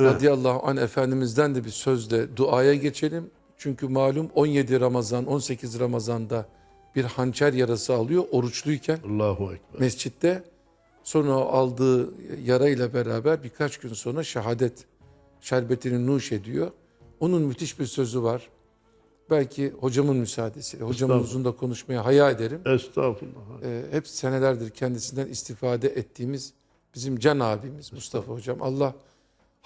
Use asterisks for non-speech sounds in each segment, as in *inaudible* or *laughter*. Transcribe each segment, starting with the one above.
radıyallahu anh Efendimiz'den de bir sözle duaya geçelim. Çünkü malum 17 Ramazan, 18 Ramazan'da bir hançer yarası alıyor oruçluyken Allahu Ekber. mescitte. Sonra aldığı yarayla beraber birkaç gün sonra şehadet şerbetini nuş ediyor. Onun müthiş bir sözü var. Belki hocamın müsaadesiyle, hocamın uzun da konuşmaya haya ederim. Estağfurullah. Ee, hep senelerdir kendisinden istifade ettiğimiz bizim can abimiz Mustafa Hocam. Allah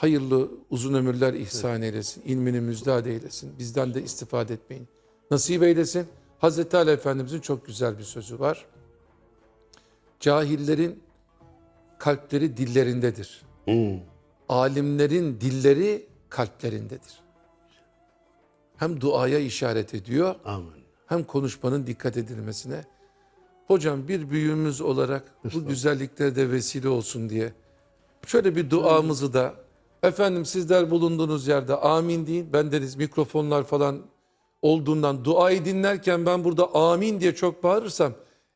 hayırlı uzun ömürler ihsan eylesin. ilmini müjdat eylesin. Bizden de istifade etmeyin. Nasip eylesin. Hazreti Ali Efendimizin çok güzel bir sözü var. Cahillerin kalpleri dillerindedir. Hı. Alimlerin dilleri kalplerindedir. Hem duaya işaret ediyor Amin. hem konuşmanın dikkat edilmesine. Hocam bir büyüğümüz olarak bu güzelliklere de vesile olsun diye şöyle bir duamızı da efendim sizler bulunduğunuz yerde amin deyin. Ben deniz mikrofonlar falan olduğundan duayı dinlerken ben burada amin diye çok bağırırsam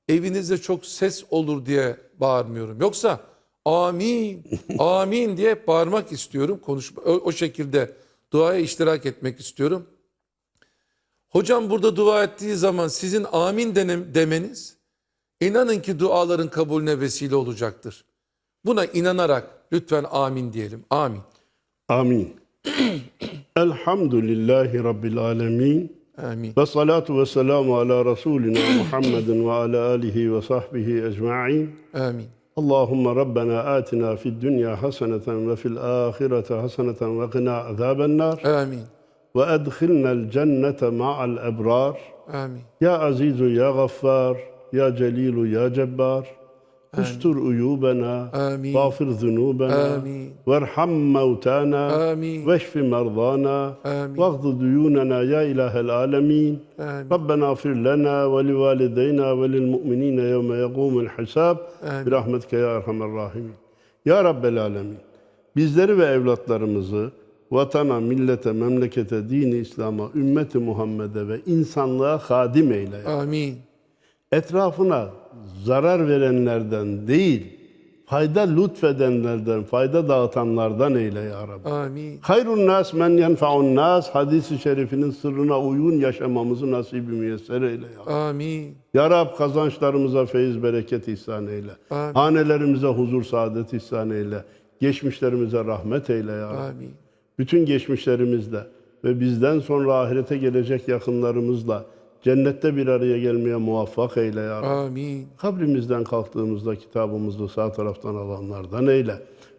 evinizde çok ses olur diye bağırmıyorum. Yoksa amin *laughs* amin diye bağırmak istiyorum. Konuşma o, o şekilde duaya iştirak etmek istiyorum. Hocam burada dua ettiği zaman sizin amin demeniz inanın ki duaların kabulüne vesile olacaktır. Buna inanarak lütfen amin diyelim. Amin. آمين. *coughs* الحمد لله رب العالمين. آمين. والصلاة والسلام على رسولنا محمد وعلى آله وصحبه أجمعين. آمين. اللهم ربنا آتنا في الدنيا حسنة وفي الآخرة حسنة وقنا عذاب النار. آمين. وأدخلنا الجنة مع الأبرار. آمين. يا عزيز يا غفار يا جليل يا جبار. ya Gaffar, Ya Celilu ya Cebbar. Ustur uyubena, Amin. Gafir zunubena, Amin. Verham mevtana, Amin. Veşfi merdana, Amin. Vagdı duyunena ya ilahel alemin. Amin. ربنا اغفر لنا ولوالدينا وللمؤمنين يوم يقوم الحساب آمين. برحمتك يا ارحم الراحمين. Ya Rabbel Alemin. Bizleri ve evlatlarımızı vatana, millete, memlekete, dini İslam'a, ümmeti Muhammed'e ve insanlığa hadim eyle. ya. Amin. Etrafına zarar verenlerden değil, fayda lütfedenlerden, fayda dağıtanlardan eyle ya Rabbi. Amin. Hayrun nas men yenfa'un nas hadisi şerifinin sırrına uygun yaşamamızı nasibi müyesser eyle ya. Amin. Ya Rab kazançlarımıza feyiz bereket ihsan eyle. Amin. Hanelerimize huzur saadet ihsan eyle. Geçmişlerimize rahmet eyle ya Rab. Amin. Bütün geçmişlerimizle ve bizden sonra ahirete gelecek yakınlarımızla cennette bir araya gelmeye muvaffak eyle ya Rab. Amin. Kabrimizden kalktığımızda kitabımızı sağ taraftan alanlardan eyle.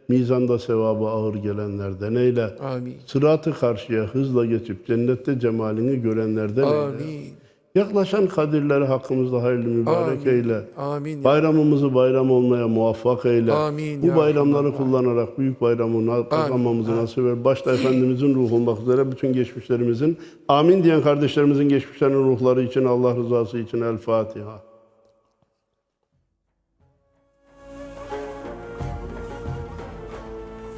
Mizanda sevabı ağır gelenlerden eyle. Amin. Sıratı karşıya hızla geçip cennette cemalini görenlerden eyle. Amin. Yaklaşan kadirleri hakkımızda hayırlı mübarek Amin. eyle. Amin. Bayramımızı bayram olmaya muvaffak eyle. Amin Bu bayramları Allah. kullanarak büyük bayramı kazanmamızı nasip ver. Başta Efendimizin ruhu olmak üzere bütün geçmişlerimizin, amin diyen kardeşlerimizin geçmişlerinin ruhları için, Allah rızası için El Fatiha.